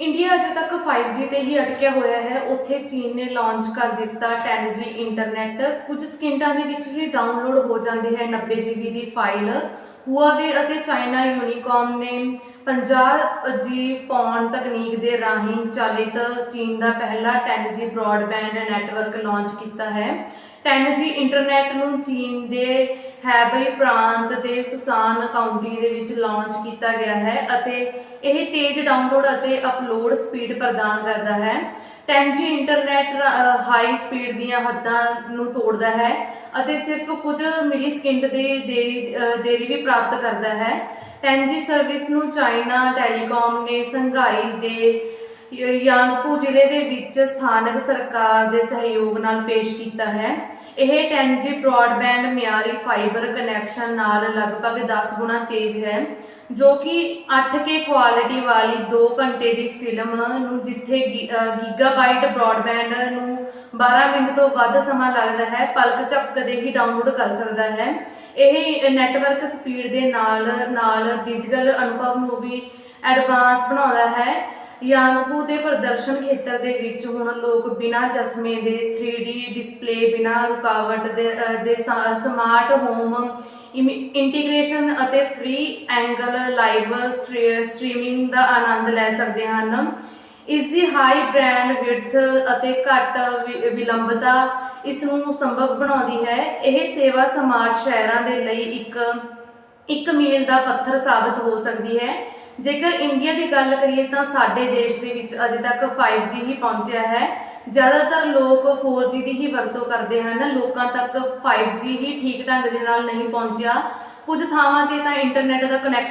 India ਅਜੇ ਤੱਕ 5G ਤੇ ਹੀ ਅਟਕਿਆ ਹੋਇਆ ਹੈ। ਉੱਥੇ ਚੀਨ ਨੇ ਲਾਂਚ ਕਰ ਦਿੱਤਾ 10G ਇੰਟਰਨੈਟ ਕੁਝ ਸਕਿੰਟਾਂ ਦੇ ਵਿੱਚ ਹੀ ਡਾਊਨਲੋਡ ਹੋ ਜਾਂਦੀ ਹੈ 90GB ਦੀ ਫਾਈਲ Huawei ਅਤੇ ਚਾਈਨਾ ਯੂਨੀਕੋਮ ਨੇ 50G ਪੌਣ ਤਕਨੀਕ ਦੇ ਰਾਹੀਂ ਚਾਲਿਤ ਚੀਨ ਦਾ ਪਹਿਲਾ 10G ਬ੍ਰੌਡਬੈਂਡ ਨੈਟਵਰਕ ਲਾਂਚ ਕੀਤਾ ਹੈ। 10G ਇੰਟਰਨੈਟ ਨੂੰ ਚੀਨ ਦੇ ਹੈਬਈ ਪ੍ਰਾਂਤ ਦੇ ਸੁਸਾਨ ਕਾਉਂਟੀ ਦੇ ਵਿੱਚ ਲਾਂਚ ਕੀਤਾ ਗਿਆ ਹੈ ਅਤੇ ਇਹ ਤੇਜ਼ ਡਾਊਨਲੋਡ ਅਤੇ ਅਪਲੋਡ ਸਪੀਡ ਪ੍ਰਦਾਨ ਕਰਦਾ ਹੈ। 10G ਇੰਟਰਨੈਟ ਹਾਈ ਸਪੀਡ ਦੀਆਂ ਹੱਦਾਂ ਨੂੰ ਤੋੜਦਾ ਹੈ ਅਤੇ ਸਿਰਫ ਕੁਝ ਮਿਲੀ ਸਕਿੰਟ ਦੀ ਦੇਰੀ ਦੇਰੀ ਵੀ ਪ੍ਰਾਪਤ ਕਰਦਾ ਹੈ। 10G ਸਰਵਿਸ ਨੂੰ ਚਾਈਨਾ ਟੈਲੀਕਾਮ ਨੇ ਸੰਘਾਈ ਦੇ ਯਾਂਗਪੂ ਜ਼ਿਲ੍ਹੇ ਦੇ ਵਿੱਚ ਸਥਾਨਕ ਸਰਕਾਰ ਦੇ ਸਹਿਯੋਗ ਨਾਲ ਪੇਸ਼ ਕੀਤਾ ਹੈ। ਇਹ 10G ਬ੍ਰੌਡਬੈਂਡ ਮਿਆਰੀ ਫਾਈਬਰ ਕਨੈਕਸ਼ਨ ਨਾਲ ਲਗਭਗ 10 ਗੁਣਾ ਤੇਜ਼ ਹੈ ਜੋ ਕਿ 8K ਕੁਆਲਿਟੀ ਵਾਲੀ 2 ਘੰਟੇ ਦੀ ਫਿਲਮ ਨੂੰ ਜਿੱਥੇ ਗੀ- ਅ, ਗੀਗਾਬਾਈਟ ਬ੍ਰੌਡਬੈਂਡ ਨੂੰ 12 ਮਿੰਟ ਤੋਂ ਵੱਧ ਸਮਾਂ ਲੱਗਦਾ ਹੈ ਪਲਕ ਝਪਕਦੇ ਹੀ ਡਾਊਨਲੋਡ ਕਰ ਸਕਦਾ ਹੈ। ਇਹ ਨੈਟਵਰਕ ਸਪੀਡ ਦੇ ਨਾਲ ਨਾਲ ਡਿਜੀਟਲ ਅਨੁਭਵ ਨੂੰ ਵੀ ਐਡਵਾਂਸ ਬਣਾਉਂਦਾ ਹੈ। ਯਾਂਗਪੂ ਦੇ ਪ੍ਰਦਰਸ਼ਨ ਖੇਤਰ ਦੇ ਵਿੱਚ ਹੁਣ ਲੋਕ ਬਿਨਾਂ ਚਸ਼ਮੇ ਦੇ 3D ਡਿਸਪਲੇ ਬਿਨਾਂ ਰੁਕਾਵਟ ਦੇ ਦੇ ਸਮਾਰਟ ਹੋਮ ਇੰਟੀਗ੍ਰੇਸ਼ਨ ਅਤੇ ਫ੍ਰੀ ਐਂਗਲ ਲਾਈਵ ਸਟ੍ਰੀਮਿੰਗ ਦਾ ਆਨੰਦ ਲੈ ਸਕਦੇ ਹਨ। ਇਸ ਦੀ ਹਾਈ ਬ੍ਰੈਂਡ ਵਿਡਥ ਅਤੇ ਘੱਟ ਵਿਲੰਬਤਾ ਇਸ ਨੂੰ ਸੰਭਵ ਬਣਾਉਂਦੀ ਹੈ। ਇਹ ਸੇਵਾ ਸਮਾਰਟ ਸ਼ਹਿਰਾਂ ਦੇ ਲਈ ਇੱਕ ਇੱਕ ਮੀਲ ਦਾ ਪੱਥਰ ਸਾਬਤ ਹੋ ਸਕਦੀ ਹੈ। ਜੇਕਰ ਇੰਡੀਆ ਦੀ ਗੱਲ ਕਰੀਏ ਤਾਂ ਸਾਡੇ ਦੇਸ਼ ਦੇ ਵਿੱਚ ਅਜੇ ਤੱਕ 5G ਹੀ ਪਹੁੰਚਿਆ ਹੈ। ਜ਼ਿਆਦਾਤਰ ਲੋਕ 4G ਦੀ ਹੀ ਵਰਤੋਂ ਕਰਦੇ ਹਨ। ਲੋਕਾਂ ਤੱਕ 5G ਹੀ ਠੀਕ ਢੰਗ ਦੇ ਨਾਲ ਨਹੀਂ ਪਹੁੰਚਿਆ। ਕੁਝ ਥਾਵਾਂ ਤੇ ਤਾਂ ਇੰਟਰਨੈਟ ਦਾ ਕਨੈਕਸ਼ਨ